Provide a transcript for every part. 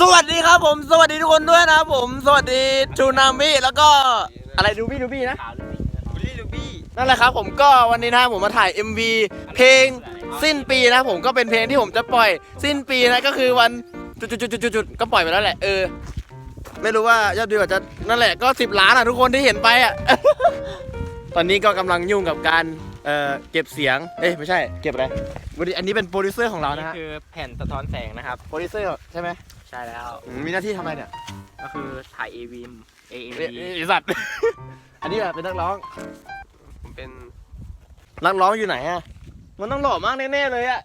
สวัสดีครับผม สวัสดีทุกคนด้วยนะครับผม สวัสดีจูนามิแล้วก็อะไรดูบี้ดูบี้นะบุลี่ลูบี้นั่นแหละครับ ผมก็วันนี้นะผมมาถ่าย MV เพลงสิ้นปีนะผมก็เป็นเพลงที่ผมจะปล่อยสิ้นปีนะก็คือวันจุดจุดจุดจุดจุดก็ปล่อยไปแล้วแหละเออไม่รู้ว่ายอดวิวอาจจะนั่นแหละก็สิบล้านอะทุกคนที่เห็นไปอะ ตอนนี้ก็กำลังยุ่งกับการเอ่อเก็บเสียง เอ้ยไม่ใช่เก็บอะไรวันนี้อันนี้เป็นโปรดิวเซอร์ของเรานี่นะฮะ คือแผ่นสะท้อนแสงนะครับ โปรดิวเซอร์ใช่ไหม ใช่แล้ว อืมมีหน้าที่ทำอะไรเนี่ย ก็คือถ่าย AV AMV เอ้ยเอ้ยไอ้สัตว์ อันนี้แบบเป็นนักร้อง ผมเป็นนักร้องอยู่ไหนอะมันต้องหล่อมากแน่ๆเลยอะ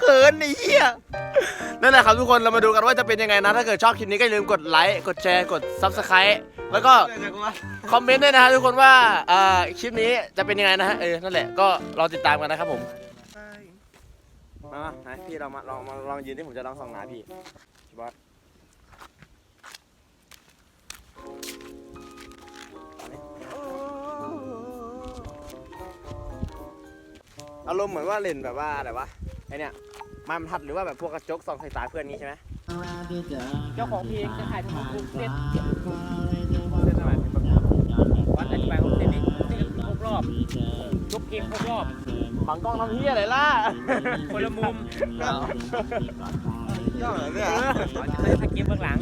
เขินไอ้เหี้ยนั่นแหละครับทุกคนเรามาดูกันว่าจะเป็นยังไงนะ ถ้าเกิดชอบคลิปนี้ก็อย่าลืมกดไลค์กดแชร์กด subscribe แล้วก็คอมเมนต์ด้วยนะฮะทุกคนว่าอ่าคลิปนี้จะเป็นยังไงนะฮะเออนั่นแหละก็รอติดตามกันนะครับผม มามาไหนพี่เรามาลองมาลองยืนที่ผมจะลองส่องหนาพี่พี่ บอสอารมณ์เหมือนว่าเล่นแบบว่าอะไรวะไอเนี่ยไม้บรรทัดหรือว่าแบบพวกกระจกส่องใส่ตาเพื่อนนี้ใช่ไหมเจ้าของเพลงจะถ่ายทำทุกเซตเล่นทำไมวันอธิบายของ อบทุกเพลงครบรอบบังกล้องทำเหี้ยอะไรล่ะคนละมุมย่อเหรอเนี่ยเราจะใช้สเก็ตเบื้องหลัง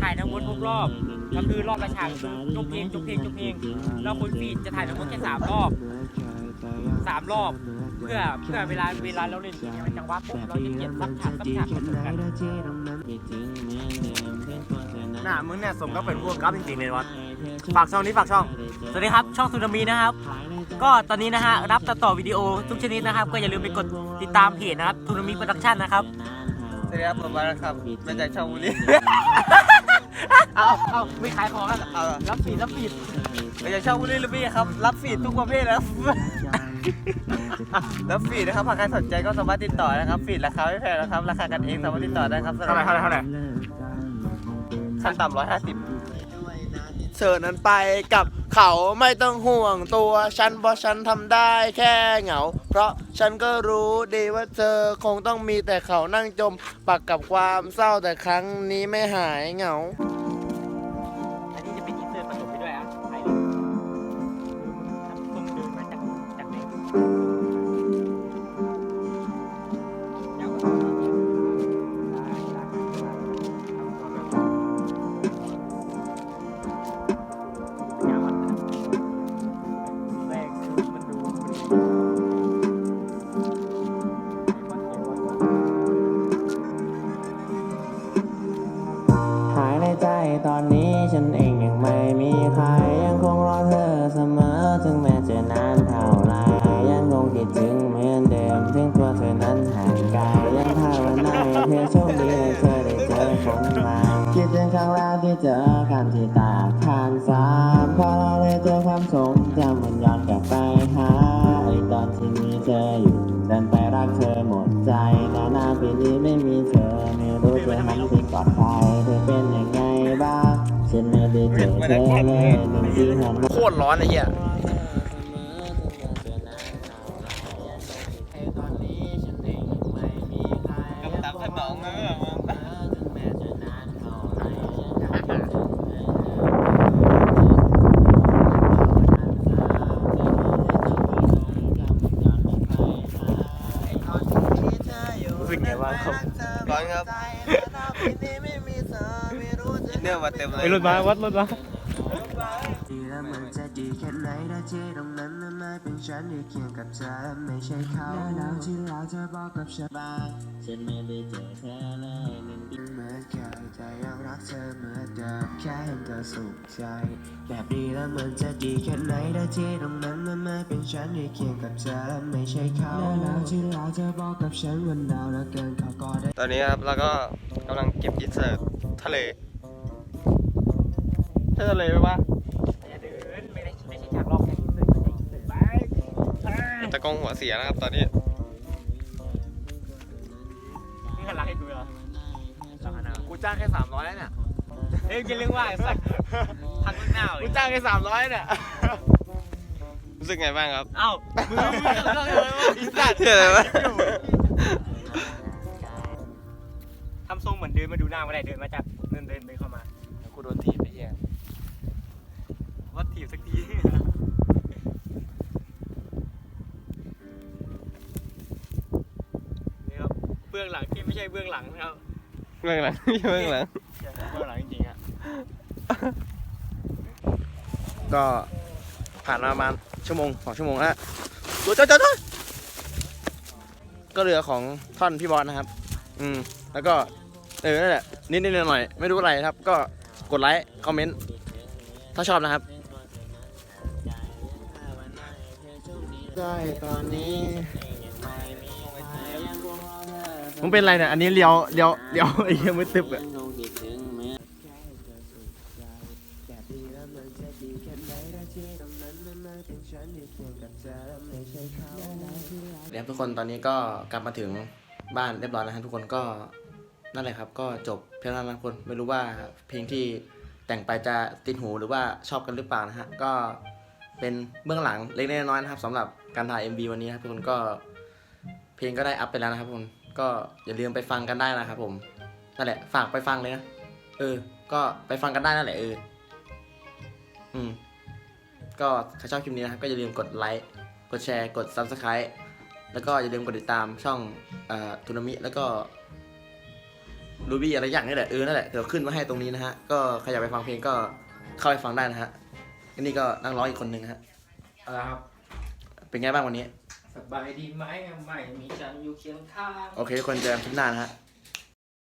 ถ่ายทั้งหมดครบรอบ ก็คือรอบละฉากคือจบเพลงจบเพลงจบเพลงแล้วคุณฟีดจะถ่ายทั้งหมดแค่สามรอบสามรอบ เพื่อเพื่อเวลาเวลาเราเล่นเพลงมันจังหวะปุ๊บเราจะเขียนซับฉากซับฉากมาถึงกันหน้ามึงเนี่ยสมก็เป็นพวกกราฟจริงๆเลยวัด ฝากช่องนี้ฝากช่อง สวัสดีครับ ช่องซูนามีนะครับ ก็ตอนนี้นะฮะรับตัดต่อวิดีโอทุกชนิดนะครับ ก็อย่าลืมไปกดติดตามเพจนะครับซูนามีโปรดักชั่นนะครับ สวัสดีครับผมบาร์ครับมาจากช่องบุรีเอาเอาไม่ขายของแล้วเอารับฟีดรับฟีดมาจากช่องบุรีลูบี้ครับ รับฟีดทุกประเภทนะครับรับฟีดนะครับหากใครสนใจก็สามารถติดต่อนะครับฟีดราคาไม่แพงนะครับราคากันเองสามารถติดต่อได้ครับเท่าไหร่เท่าไหร่เท่าไหร่ขั้นต่ำร้อยห้าสิบเธอนั้นไปกับเขาไม่ต้องห่วงตัวฉันเพราะฉันทำได้แค่เหงา เพราะฉันก็รู้ดีว่าเธอคงต้องมีแต่เขานั่งจม ปักกับความเศร้าแต่ครั้งนี้ไม่หายเหงา เจอกันที่ตากทานสามพอเราได้เจอความทรงจำมันย้อนกลับไปหาไอตอนที่มีเธออยู่ดันไปรักเธอหมดใจนานาปีนี้ไม่มีเธอไม่รู้จะหันไปกอดใครเธอเป็นยังไงบ้างฉันไม่ได้เจอเธอเลยหนึ่งที่หันโคตรร้อนเลยเฮีย ตามสนองเลย รู้สึกไงบ้างครับร้อนครับ เนื้อมาเต็มเลยไอ้รถมาวัดรถมาดีแล้วมันจะดีแค่ไหนถ้าที่ตรงนั้นนั้นไม่เป็นฉันที่เคียงกับเธอไม่ใช่เขาแล้วที่เราเธอบอกกับฉันบ้าฉันไม่ได้เจอเธอเลยหนึ่งปีเหมือนเคยแต่ยังรักเธอเหมือนเดิมแค่เห็นเธอสุขใจแบบดีแล้วมันจะดีแค่ไหนถ้าที่ตรงนั้นนั้นไม่เป็นฉันที่เคียงกับเธอไม่ใช่เขาแล้วที่เราเธอบอกกับฉันวันดาวแล้วเกินเขาก็ได้ตอนนี้ครับเราก็กำลังเก็บอินเสิร์ตทะเล ใช่ทะเลไหมวะอย่าเดินไม่ได้ไม่ใช่ฉากรอบแค่อินเสิร์ตไม่ใช่อินเสิร์ตไปอ่าตะกล้องหัวเสียนะครับตอนนี้นี่หันหลังให้ดูเหรอหลังหันหน้ากูจ้างแค่สามร้อยเนี่ยเฮ้ยจะเรื่องว่าไอ้สักพักหน้าเลกูยจ้างแค่สามร้อยเนี่ยรู้สึกไงบ้างครับเอ้ามือมือก็เลยว่าอีสัตว์เหี้ยอะไรวะทำทรงเหมือนเดินมาดูหน้าก็ได้เดินมาจากเดินเดินเดินเข้ามากูโดนถีบไอ้เหี้ยวัด ถีบสักทีนี่ครับเบื้องหลังที่ไม่ใช่เบื้องหลังนะครับเบื้องหลังเบื้องหลังเบื้องหลังจริงๆอะก็ผ่านมาประมาณชั่วโมงสองชั่วโมงแล้วดูจ้าจ้าจ้าก็เหลือของท่อนพี่บอลนะครับ อืม แล้วก็ เออนั่นแหละนิดนิดหน่อยหน่อยๆไม่รู้อะไรครับ ก็กดไลค์ คอมเมนต์ ถ้าชอบนะครับ ได้ตอนนี้มึงเป็นไรเนี่ย อันนี้เลี้ยวเลี้ยวเลี้ยวไอ้เหี้ยมือตึบอะเดี๋ยวทุกคนตอนนี้ก็กลับมาถึงบ้านเรียบร้อยแล้วฮะทุกคนก็นั่นแหละครับ ก็จบเพียงเท่านั้นทุกคนไม่รู้ว่าเพลงที่แต่งไปจะติดหูหรือว่าชอบกันหรือเปล่านะฮะก็ เป็นเบื้องหลังเล็กๆน้อยๆนะครับสำหรับการถ่าย MV วันนี้นะครับทุกคนก็เพลงก็ได้อัพไปแล้วนะครับทุกคนก็อย่าลืมไปฟังกันได้นะครับผมนั่นแหละฝากไปฟังเลยนะเออ ก็ไปฟังกันได้นั่นแหละเอออืมก็ถ้าชอบคลิปนี้นะครับก็อย่าลืมกดไลค์กดแชร์กด Subscribe แล้วก็อย่าลืมกดติดตามช่องเอ่อทูนามิแล้วก็รูบี้อะไรอย่างนี่แหละเออนั่นแหละเดี๋ยวขึ้นมาให้ตรงนี้นะฮะก็ใครอยากไปฟังเพลงก็เข้าไปฟังได้นะฮะ นนี้ก็นักร้องอีกคนหนึ่งฮะเอาละครับ เป็นไงบ้างวันนี้ สบายดีไหมไม่มีฉันอยู่เคียงข้าง โอเคทุกคนเจอกันคลิปหน้านะฮะ